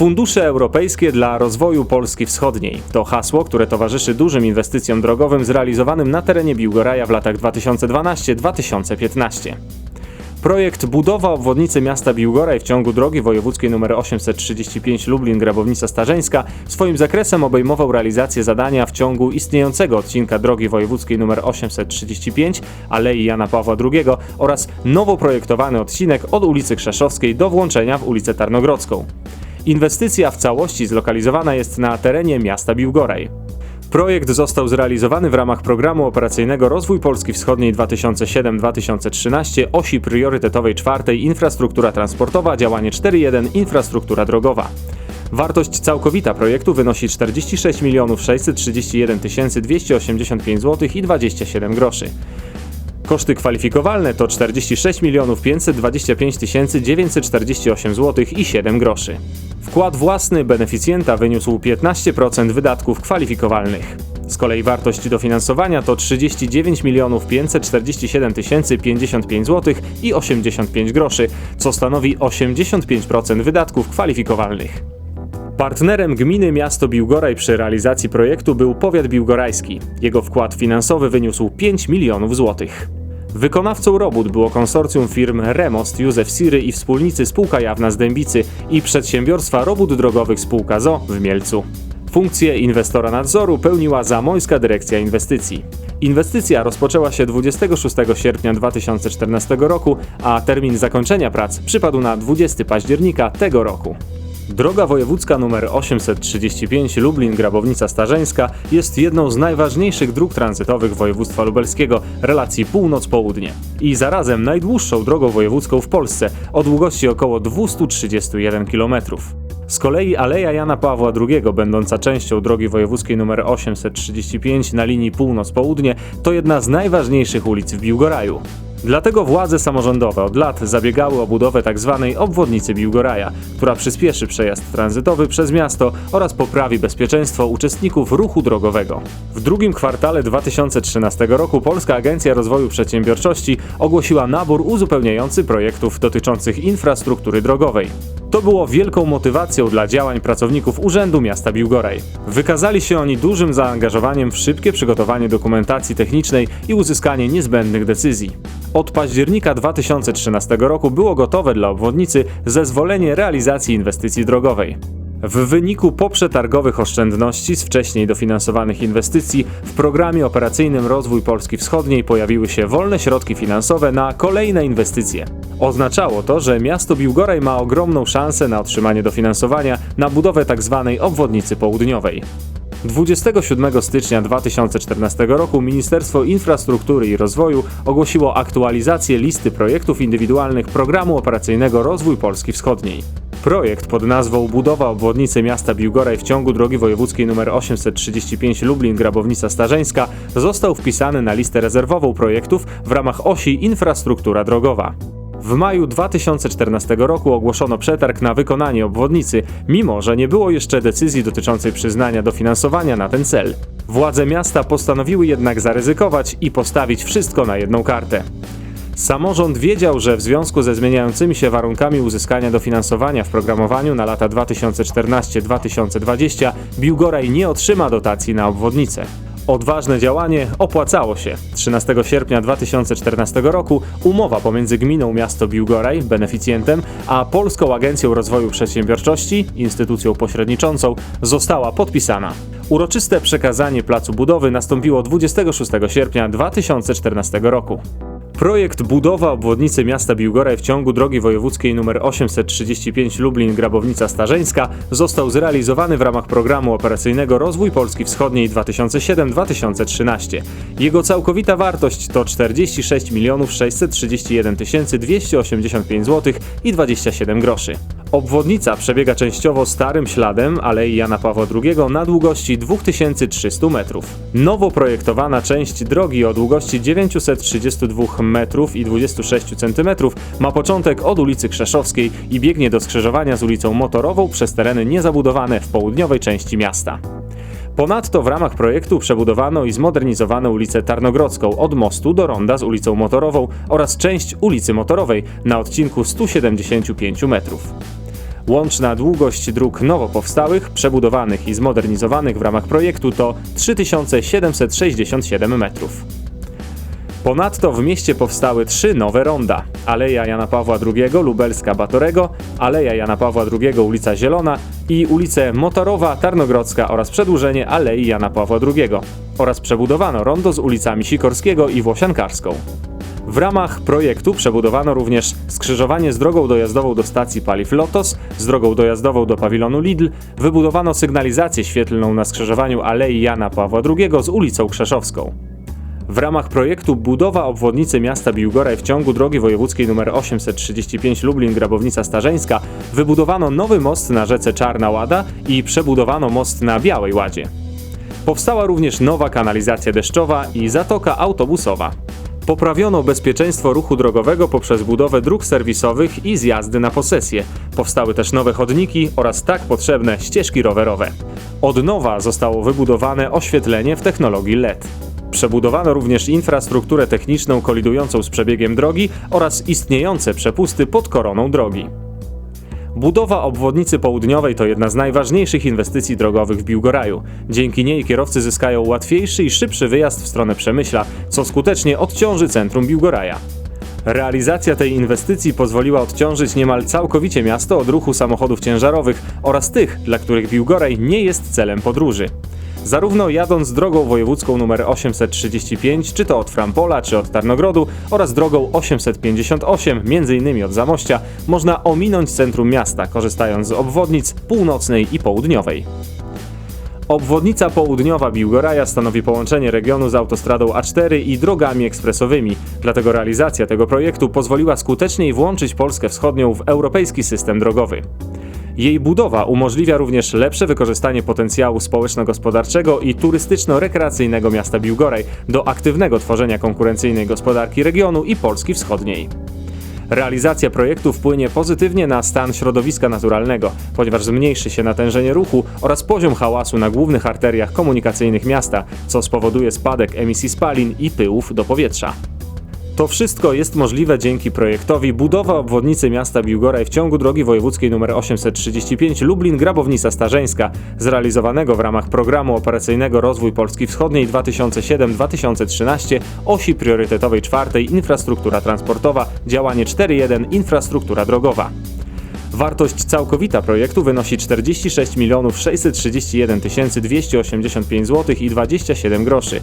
Fundusze europejskie dla rozwoju Polski Wschodniej to hasło, które towarzyszy dużym inwestycjom drogowym zrealizowanym na terenie Biłgoraja w latach 2012-2015. Projekt budowa obwodnicy miasta Biłgoraj w ciągu drogi wojewódzkiej nr 835 Lublin-Grabownica Starzeńska swoim zakresem obejmował realizację zadania w ciągu istniejącego odcinka drogi wojewódzkiej nr 835 Alei Jana Pawła II oraz nowo projektowany odcinek od ulicy Krzeszowskiej do włączenia w ulicę Tarnogrodzką. Inwestycja w całości zlokalizowana jest na terenie miasta Biłgoraj. Projekt został zrealizowany w ramach programu operacyjnego Rozwój Polski Wschodniej 2007-2013 osi priorytetowej czwartej Infrastruktura transportowa, działanie 4.1 Infrastruktura drogowa. Wartość całkowita projektu wynosi 46 631 285 zł i 27 groszy. Koszty kwalifikowalne to 46 525 948 zł i 7 groszy. Wkład własny beneficjenta wyniósł 15% wydatków kwalifikowalnych. Z kolei wartość dofinansowania to 39 547 055 zł i 85 groszy, co stanowi 85% wydatków kwalifikowalnych. Partnerem gminy miasto Biłgoraj przy realizacji projektu był powiat biłgorajski. Jego wkład finansowy wyniósł 5 milionów złotych. Wykonawcą robót było konsorcjum firm Remost, Józef Siry i wspólnicy Spółka Jawna z Dębicy i przedsiębiorstwa robót drogowych Spółka ZO w Mielcu. Funkcję inwestora nadzoru pełniła Zamojska Dyrekcja Inwestycji. Inwestycja rozpoczęła się 26 sierpnia 2014 roku, a termin zakończenia prac przypadł na 20 października tego roku. Droga wojewódzka nr 835 Lublin-Grabownica Starzeńska jest jedną z najważniejszych dróg tranzytowych województwa lubelskiego relacji północ-południe i zarazem najdłuższą drogą wojewódzką w Polsce o długości około 231 km. Z kolei Aleja Jana Pawła II, będąca częścią drogi wojewódzkiej nr 835 na linii północ-południe, to jedna z najważniejszych ulic w Biłgoraju. Dlatego władze samorządowe od lat zabiegały o budowę tzw. obwodnicy Biłgoraja, która przyspieszy przejazd tranzytowy przez miasto oraz poprawi bezpieczeństwo uczestników ruchu drogowego. W drugim kwartale 2013 roku Polska Agencja Rozwoju Przedsiębiorczości ogłosiła nabór uzupełniający projektów dotyczących infrastruktury drogowej. To było wielką motywacją dla działań pracowników Urzędu Miasta Biłgoraj. Wykazali się oni dużym zaangażowaniem w szybkie przygotowanie dokumentacji technicznej i uzyskanie niezbędnych decyzji. Od października 2013 roku było gotowe dla obwodnicy zezwolenie realizacji inwestycji drogowej. W wyniku poprzetargowych oszczędności z wcześniej dofinansowanych inwestycji w programie operacyjnym Rozwój Polski Wschodniej pojawiły się wolne środki finansowe na kolejne inwestycje. Oznaczało to, że miasto Biłgoraj ma ogromną szansę na otrzymanie dofinansowania na budowę tzw. obwodnicy południowej. 27 stycznia 2014 roku Ministerstwo Infrastruktury i Rozwoju ogłosiło aktualizację listy projektów indywidualnych Programu Operacyjnego Rozwój Polski Wschodniej. Projekt pod nazwą Budowa obwodnicy miasta Biłgoraj w ciągu drogi wojewódzkiej nr 835 Lublin-Grabownica Starzeńska został wpisany na listę rezerwową projektów w ramach osi Infrastruktura drogowa. W maju 2014 roku ogłoszono przetarg na wykonanie obwodnicy, mimo że nie było jeszcze decyzji dotyczącej przyznania dofinansowania na ten cel. Władze miasta postanowiły jednak zaryzykować i postawić wszystko na jedną kartę. Samorząd wiedział, że w związku ze zmieniającymi się warunkami uzyskania dofinansowania w programowaniu na lata 2014-2020 Biłgoraj nie otrzyma dotacji na obwodnicę. Odważne działanie opłacało się. 13 sierpnia 2014 roku umowa pomiędzy gminą miasto Biłgoraj, beneficjentem, a Polską Agencją Rozwoju Przedsiębiorczości, instytucją pośredniczącą, została podpisana. Uroczyste przekazanie placu budowy nastąpiło 26 sierpnia 2014 roku. Projekt budowa obwodnicy miasta Biłgoraj w ciągu drogi wojewódzkiej nr 835 Lublin-Grabownica Starzeńska został zrealizowany w ramach programu operacyjnego Rozwój Polski Wschodniej 2007-2013. Jego całkowita wartość to 46 631 285 zł i 27 groszy. Obwodnica przebiega częściowo starym śladem Alei Jana Pawła II na długości 2300 metrów. Nowo projektowana część drogi o długości 932 metrów i 26 cm ma początek od ulicy Krzeszowskiej i biegnie do skrzyżowania z ulicą Motorową przez tereny niezabudowane w południowej części miasta. Ponadto w ramach projektu przebudowano i zmodernizowano ulicę Tarnogrodzką od mostu do ronda z ulicą Motorową oraz część ulicy Motorowej na odcinku 175 metrów. Łączna długość dróg nowo powstałych, przebudowanych i zmodernizowanych w ramach projektu to 3767 metrów. Ponadto w mieście powstały trzy nowe ronda: Aleja Jana Pawła II, Lubelska Batorego, Aleja Jana Pawła II, ulica Zielona i ulice Motorowa, Tarnogrodzka oraz przedłużenie Alei Jana Pawła II oraz przebudowano rondo z ulicami Sikorskiego i Włosiankarską. W ramach projektu przebudowano również skrzyżowanie z drogą dojazdową do stacji paliw Lotos, z drogą dojazdową do pawilonu Lidl, wybudowano sygnalizację świetlną na skrzyżowaniu Alei Jana Pawła II z ulicą Krzeszowską. W ramach projektu budowa obwodnicy miasta Biłgoraj w ciągu drogi wojewódzkiej nr 835 Lublin-Grabownica Starzeńska wybudowano nowy most na rzece Czarna Łada i przebudowano most na Białej Ładzie. Powstała również nowa kanalizacja deszczowa i zatoka autobusowa. Poprawiono bezpieczeństwo ruchu drogowego poprzez budowę dróg serwisowych i zjazdy na posesję. Powstały też nowe chodniki oraz tak potrzebne ścieżki rowerowe. Od nowa zostało wybudowane oświetlenie w technologii LED. Przebudowano również infrastrukturę techniczną kolidującą z przebiegiem drogi oraz istniejące przepusty pod koroną drogi. Budowa obwodnicy południowej to jedna z najważniejszych inwestycji drogowych w Biłgoraju. Dzięki niej kierowcy zyskają łatwiejszy i szybszy wyjazd w stronę Przemyśla, co skutecznie odciąży centrum Biłgoraja. Realizacja tej inwestycji pozwoliła odciążyć niemal całkowicie miasto od ruchu samochodów ciężarowych oraz tych, dla których Biłgoraj nie jest celem podróży. Zarówno jadąc drogą wojewódzką nr 835, czy to od Frampola, czy od Tarnogrodu, oraz drogą 858, m.in. od Zamościa, można ominąć centrum miasta, korzystając z obwodnic północnej i południowej. Obwodnica południowa Biłgoraja stanowi połączenie regionu z autostradą A4 i drogami ekspresowymi, dlatego realizacja tego projektu pozwoliła skuteczniej włączyć Polskę Wschodnią w europejski system drogowy. Jej budowa umożliwia również lepsze wykorzystanie potencjału społeczno-gospodarczego i turystyczno-rekreacyjnego miasta Biłgoraj do aktywnego tworzenia konkurencyjnej gospodarki regionu i Polski Wschodniej. Realizacja projektu wpłynie pozytywnie na stan środowiska naturalnego, ponieważ zmniejszy się natężenie ruchu oraz poziom hałasu na głównych arteriach komunikacyjnych miasta, co spowoduje spadek emisji spalin i pyłów do powietrza. To wszystko jest możliwe dzięki projektowi budowa obwodnicy miasta Biłgoraj w ciągu drogi wojewódzkiej nr 835 Lublin-Grabownica Starzeńska, zrealizowanego w ramach programu operacyjnego Rozwój Polski Wschodniej 2007-2013, osi priorytetowej czwartej Infrastruktura transportowa, działanie 4.1 Infrastruktura drogowa. Wartość całkowita projektu wynosi 46 631 285 zł i 27 groszy.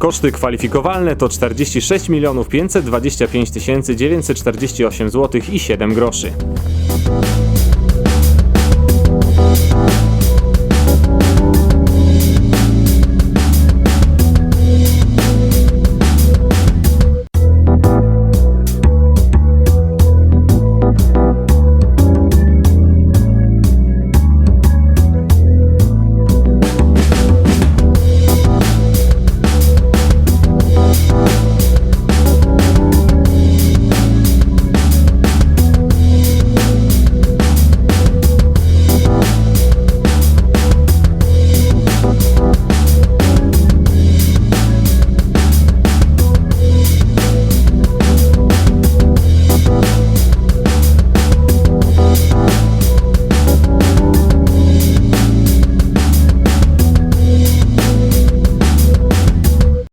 Koszty kwalifikowalne to 46 525 948 zł i 7 groszy.